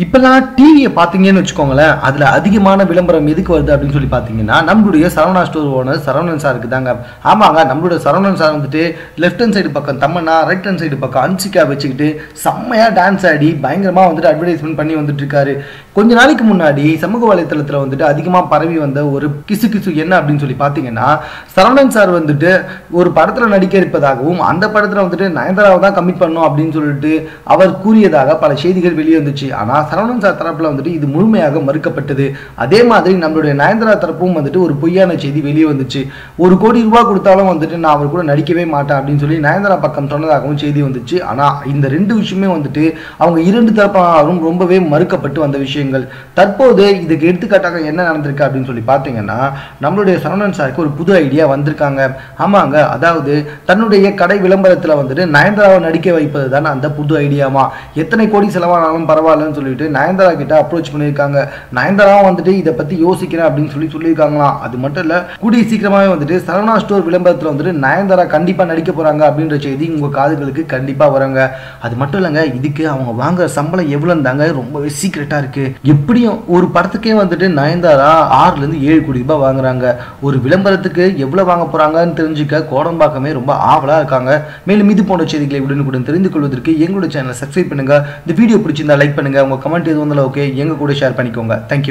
இப்பெல்லாம் டிவியை பார்த்தீங்கன்னு வச்சுக்கோங்களேன் அதில் அதிகமான விளம்பரம் எதுக்கு வருது அப்படின்னு சொல்லி பார்த்தீங்கன்னா நம்மளுடைய சரவணா ஸ்டோர் ஓனர் சரவணன் சாருக்கு தாங்க ஆமாங்க நம்மளுடைய சரவணன் சார் வந்துட்டு லெஃப்ட் ஹேண்ட் சைடு பக்கம் தம்மனா ரைட் ஹேண்ட் சைடு பக்கம் அன்சிக்கா வச்சுக்கிட்டு செம்மையாக டான்ஸ் ஆடி பயங்கரமாக வந்துட்டு அட்வர்டைஸ்மெண்ட் பண்ணி வந்துட்டு இருக்காரு கொஞ்ச நாளைக்கு முன்னாடி சமூக வலைத்தளத்தில் வந்துட்டு அதிகமாக பரவி வந்த ஒரு கிசு கிசு என்ன அப்படின்னு சொல்லி பார்த்தீங்கன்னா சரவணன் சார் வந்துட்டு ஒரு படத்தில் நடிக்க இருப்பதாகவும் அந்த படத்தில் வந்துட்டு நயன்தாராவை தான் கமிட் பண்ணும் அப்படின்னு சொல்லிட்டு அவர் கூறியதாக பல செய்திகள் வெளியே வந்துச்சு ஆனால் சரவணன் சார் தரப்பில் வந்துட்டு இது முழுமையாக மறுக்கப்பட்டது. அதே மாதிரி நம்மளுடைய நயன்தாரா தரப்பும் வந்துட்டு ஒரு பொய்யான செய்தி வெளியே வந்துச்சு. ஒரு கோடி ரூபாய் கொடுத்தாலும் வந்துட்டு நான் அவர் கூட நடிக்கவே மாட்டேன் அப்படின்னு சொல்லி நயன்தாரா பக்கம் சொன்னதாகவும் செய்தி வந்துச்சு. ஆனால் இந்த ரெண்டு விஷயமே வந்துட்டு அவங்க இரண்டு தரப்பாரும் ரொம்பவே மறுக்கப்பட்டு வந்த விஷயங்கள். தற்போது இதுக்கு எடுத்துக்காட்டாக என்ன நடந்திருக்கு அப்படின்னு சொல்லி பார்த்தீங்கன்னா நம்மளுடைய சரவணன் சாருக்கு ஒரு புது ஐடியா வந்திருக்காங்க. ஆமாங்க அதாவது தன்னுடைய கடை விளம்பரத்தில் வந்துட்டு நயன்தாராவை நடிக்க வைப்பது தான் அந்த புது ஐடியாமா எத்தனை கோடி செலவானாலும் பரவாயில்லன்னு சொல்லிட்டு நயன்தாரா கிட்ட அப்ரோச் பண்ணியிருக்காங்க. நயன்தாராவும் வந்துட்டு இதை பற்றி யோசிக்கிறேன் அப்படின்னு சொல்லி சொல்லியிருக்காங்களாம். அது மட்டும் இல்லை கூடிய சீக்கிரமாகவே வந்துட்டு சரவணா ஸ்டோர் விளம்பரத்தில் வந்துட்டு நயன்தாரா கண்டிப்பாக நடிக்க போகிறாங்க அப்படின்ற செய்தி உங்கள் காதுகளுக்கு கண்டிப்பாக வராங்க. அது மட்டும் இல்லைங்க இதுக்கு அவங்க வாங்குற சம்பளம் எவ்வளோன்னு தாங்க ரொம்பவே சீக்ரெட்டாக இருக்குது எப்படியும் ஒரு படத்துக்கே வந்துட்டு நயன்தாரா ஆறுலேருந்து ஏழு கோடி ரூபாய் வாங்குறாங்க. ஒரு விளம்பரத்துக்கு எவ்வளோ வாங்க போகிறாங்கன்னு தெரிஞ்சுக்க கோடம்பாக்கமே ரொம்ப ஆவலாக இருக்காங்க. மேலும் இது போன்ற செய்திகளை உடனுக்குடன் தெரிந்து கொள்வதற்கு எங்களோட சேனலை சப்ஸ்கிரைப் பண்ணுங்க. இந்த வீடியோ பிடிச்சிருந்தா லைக் பண்ணுங்க. உங்க கமெண்ட் எதுவும் இருந்தாலும் ஓகே எங்க கூட ஷேர் பண்ணிக்கோங்க. தேங்க்யூ